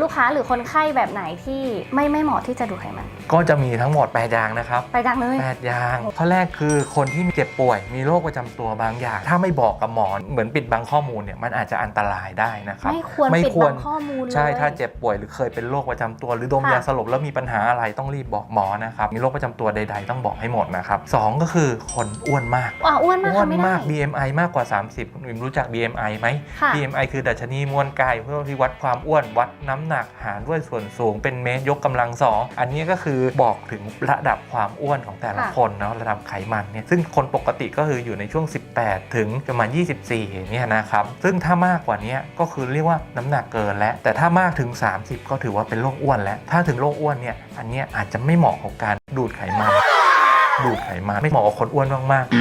ลูกค้าหรือคนไข้แบบไหนที่ไม่ไม่เหมาะที่จะดูดไขมัน ก็จะมีทั้งหมด 8 อย่างนะครับ ไปดังเลย 8 อย่างข้อแรกคือคนที่เจ็บป่วย มีโรคประจำตัวบางอย่าง ถ้าไม่บอกกับหมอเหมือนปิดบังข้อมูลเนี่ยมันอาจจะอันตรายได้นะครับไม่ควรไม่ปิดควบัรงข้อมูลเลยใช่ถ้าเจ็บป่วยหรือเคยเป็นโรคประจำตัว หรือดมค่ะ ยาสลบแล้วมีปัญหาอะไรต้องรีบบอกหมอนะครับมีโรคประจำตัวใด ๆ ต้องบอกให้หมดนะครับสองก็คือคนอ้วนมาก อะอ้วนมากอ้วนทำไม่ได้ มาก BMI มากกว่า 30คุณอิมรู้จัก BMI ไหม ค่ะ BMI คือดัชนีมวลกายเพื่อที่วัดความอ้วนวัดน้ำหนักหารด้วยส่วนสูงเป็นเมตรยกกำลังสองอันนี้ก็คือบอกถึงระดับความอ้วนของแต่ละคนเนาะระดับไขมันเนี่ยซึ่งคนปกติก็คืออยู่ในช่วง 18 ถึงประมาณ 24เนี่ยนะครับซึ่งถ้ามากกว่านี้ก็คือเรียกว่าน้ำหนักเกินแล้ว แต่ถ้ามากถึง 30 ก็ถือว่าเป็นโรคอ้วนแล้ว ถ้าถึงโรคอ้วนเนี่ยอันนี้อาจจะไม่เหมาะกับการดูดไขมัน ดูดไขมันไม่เหมาะกับคนอ้วนมากๆ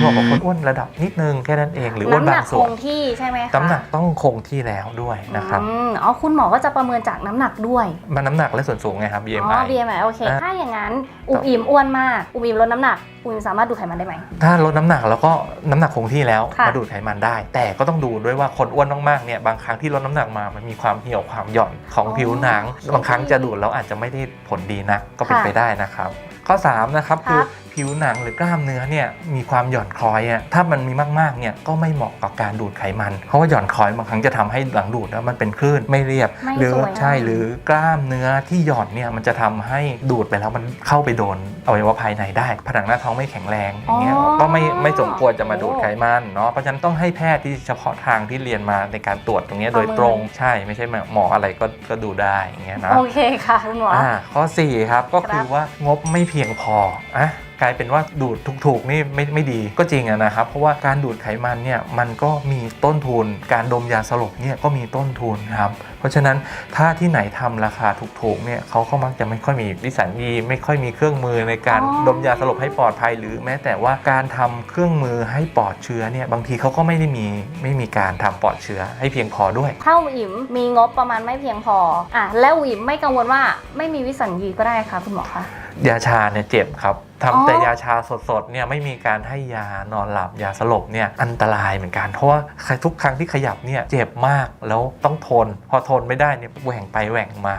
เหมาะกับคนอ้วนระดับนิดนึงแค่นั้นเองหรืออ้วนน้ำหบานังกส่ควนงที่ใช่ไหมคะน้ำหนักต้องคงที่แล้วด้วยนะครับอืมอ๋อคุณหมอก็จะประเมินจากน้ำหนักด้วย มันน้ำหนักและส่วนสูงไงครับอ๋อ BMI BMI โอเคอะถ้าอย่างนั้นอุมอิ่มอ้วนมากอุมอิ่มลดน้ำหนักอุมอิ่มสามารถดูดไขมันได้ไหมถ้าลดน้ำหนักแล้วก็น้ำหนักคงที่แล้วค่ะมาดูดไขมันได้ แต่ก็ต้องดูด้วยว่าคนอ้วนมากๆเนี่ยบางครั้งที่ลดน้ำหนักมามันมีความเหี่ยวความหย่อนของผิวหนัง บางครั้งจะดูดแล้วอาจจะไม่ได้ผลดีนักก็เป็นไปได้นะครับ ข้อ3นะครับคือผิวหนังหรือกล้ามเนื้อเนี่ยมีความหย่อนคล้อยอะถ้ามันมีมากๆเนี่ยก็ไม่เหมาะกับการดูดไขมันเพราะว่าหย่อนคล้อยบางครั้งจะทำให้หลังดูดแล้วมันเป็นคลื่นไม่เรียบ ไม่หรืสวยใช่หรือกล้ามเนื้อที่หย่อนเนี่ยมันจะทำให้ดูดไปแล้วมันเข้าไปโดนอวัยวะภายในได้ ผนังหน้าท้องไม่แข็งแรงอย่างเงี้ยอ๋อ ก็ไม่ไม่สมควรจะมาดูดไขมันเนาะเพราะฉะนั้นต้องให้แพทย์ที่เฉพาะทางที่เรียนมาในการตรวจตรงเนี้ยโดยตรงใช่ไม่ใช่หมออะไรก็ก็ดูได้อย่างเงี้ยนะ โอเคค่ะคุณหมออ อ่าข้อ 4 ครับ ก็ครับคือว่างบไม่เพียงพออะกลายเป็นว่าดูดถูกๆนี่ไม่ไม่ดีก็จริงอะนะครับ เพราะว่าการดูดไขมันเนี่ยมันก็มีต้นทุน การดมยาสลบเนี่ยก็มีต้นทุนครับเพราะฉะนั้นถ้าที่ไหนทำราคาถูกๆเนี่ยเขาก็มักจะไม่ค่อยมีวิสัญญีไม่ค่อยมีเครื่องมือในการอ๋อดมยาสลบให้ปลอดภัย หรือแม้แต่ว่าการทำเครื่องมือให้ปลอดเชื้อเนี่ยบางทีเขาก็ไม่ได้มีไม่มีการทำปลอดเชื้อให้เพียงพอด้วยถ้าอุมอิ่มมีงบประมาณไม่เพียงพออะแล้วอุมอิ่มไม่กังวลว่าไม่มีวิสัญญีก็ได้ค่ะคุณหมอคะ ยาชาเนี่ยเจ็บครับอ๋อทำแต่ยาชาสดๆเนี่ยไม่มีการให้ยานอนหลับยาสลบเนี่ยอันตรายเหมือนกัน เพราะว่าทุกครั้งที่ขยับเนี่ยเจ็บมากแล้วต้องทน พอทนไม่ได้เนี่ยแหว่งไปแหว่งมา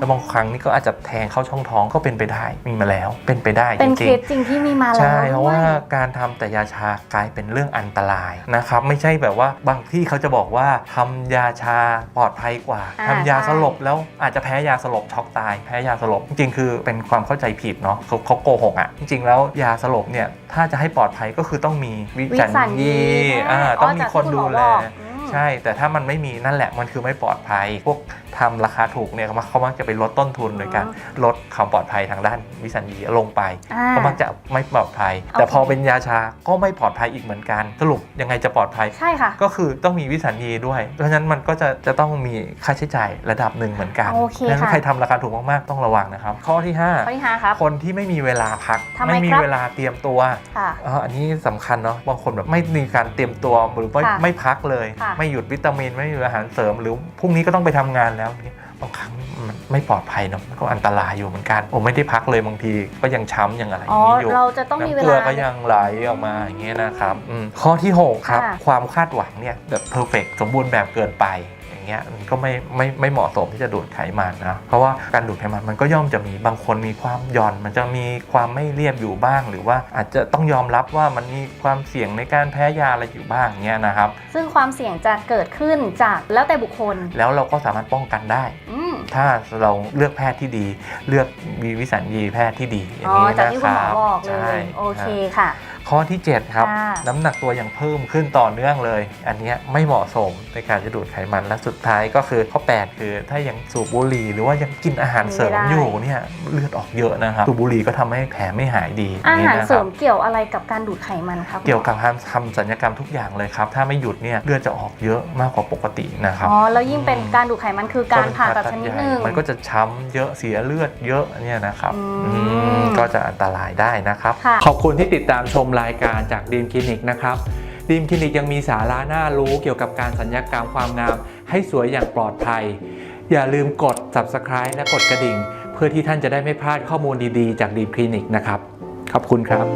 แล้วบางครั้งนี่ก็อาจจะแทงเข้าช่องท้องก็เป็นไปได้มีมาแล้ว เป็นไปได้เป็นจเคริงสจริงที่มีมาๆแล้วใช่เพราะว่าด้วยการทำแต่ยาชากลายเป็นเรื่องอันตรายนะครับไม่ใช่แบบว่าบางที่เขาจะบอกว่าทำยาชาปลอดภัยกว่าอ่าทำยาใช่สลบแล้วอาจจะแพ้ยาสลบช็อกตาย แพ้ยาสลบจริงๆคือเป็นความเข้าใจผิดเนาะเขาเขาโกหกอะจริงๆ แล้วยาสลบเนี่ยถ้าจะให้ปลอดภัยก็คือต้องมีวิวิสัสัญญญีญีอ่าต้องมีคนดูแล อ๋อจากที่คุณหมอบอกอืมใช่ แต่ถ้ามันไม่มีนั่นแหละมันคือไม่ปลอดภัย พวกทำราคาถูกเนี่ยเขามักเขามักจะไปลดต้นทุนโดยการลดความปลอดภัยทางด้านวิสัญญีลงไปอ่าก็มักจะไม่ปลอดภัยโอเคแต่พอเป็นยาชาก็ไม่ปลอดภัยอีกเหมือนกันสรุปยังไงจะปลอดภัยใช่ค่ะก็คือต้องมีวิสัญญีด้วย เพราะฉะนั้นมันก็จะจะต้องมีค่าใช้จ่ายระดับหนึ่งเหมือนกันโอเคเพราะฉะนั้นค่ะใครทำราคาถูกมากๆต้องระวังนะครับ ข้อที่ข้อที่ห้าครับ5คนที่ไม่มีเวลาพักทำไมไม่มีครับเวลาเตรียมตัวค่ะอ่าอันนี้สำคัญเนาะบางคนแบบไม่มีการเตรียมตัวหรือไม่ค่ะไม่พักเลยค่ะไม่หยุดวิตามิน ไม่หยุดอาหารเสริม หรือพรุ่งนี้ก็ต้องไปทำงานแล้วเนี่ยบางครั้งมันไม่ปลอดภัยเนาะมันก็อันตรายอยู่เหมือนกันผมไม่ได้พักเลยบางทีก็ยังช้ำยังอะไรออ๋อย่างนี้อยู่เราจะต้องมีน้ำเวเกลือลาก็ยังไหลออกมาอย่างเงี้ยนะครับอืมข้อที่ 6 ครับค่ะความคาดหวังเนี่ยแบบเพอร์เฟกสมบูรณ์แบบเกินไปอย่าง เงี้ยมันก็ไม่ไม่ไม่เหมาะสมที่จะดูดไขมันนะเพราะว่าการดูดไขมันมันก็ย่อมจะมีบางคนมีความหย่อน มันจะมีความไม่เรียบอยู่บ้าง หรือว่าอาจจะต้องยอมรับว่ามันมีความเสี่ยงในการแพ้ยาอะไรอยู่บ้างเงี้ยนะครับ ซึ่งความเสี่ยงจะเกิดขึ้นจากแล้วแต่บุคคล แล้วเราก็สามารถป้องกันได้อืมถ้าเราเลือกแพทย์ที่ดี เลือกมีวิสัญญีแพทย์ที่ดีอย่างอ๋อนี้จากนะที่คคุณหมรัอบบอกเลใช่ยโอเครับค่ะ ข้อที่ 7 ครับ ค่ะน้ำหนักตัวยังเพิ่มขึ้นต่อเนื่องเลย อันเนี้ยไม่เหมาะสมในการจะดูดไขมันและสุดท้ายก็คือข้อ 8 คือถ้ายังสูบบุหรี่หรือว่ายังกินอาหารเสริมไม่ได้ อยู่เนี่ยเลือดออกเยอะนะครับสูบบุหรี่ก็ทำให้แผลไม่หายดีอาย่งนี้หารนะเสคริบมเกี่ยวอะไรกับการดูดไขมันครับเกี่ยวกับการทำสัญญกรรมทุกอย่างเลยครับ ถ้าไม่หยุดเนี่ยเลือดจะออกเยอะมากกว่าปกตินะครับ อ๋อแล้วยิ่งเป็นการดูดไขมันคือการผ่าตัดชนิดหนึ่ง มันก็จะช้ำเยอะเสียเลือดเยอะเนี่ยนะครับอืม อืมก็จะอันตรายได้นะครับ ค่ะ ขอบคุณที่ติดตามชมรายการจากดีมคลินิกนะครับดีมคลินิกยังมีสาระน่ารู้เกี่ยวกับการสัญญกรรมความงาม ให้สวยอย่างปลอดภัย อย่าลืมกด subscribe และกดกระดิ่ง เพื่อที่ท่านจะได้ไม่พลาดข้อมูลดีๆ จากดีมคลินิกนะครับ ขอบคุณครับ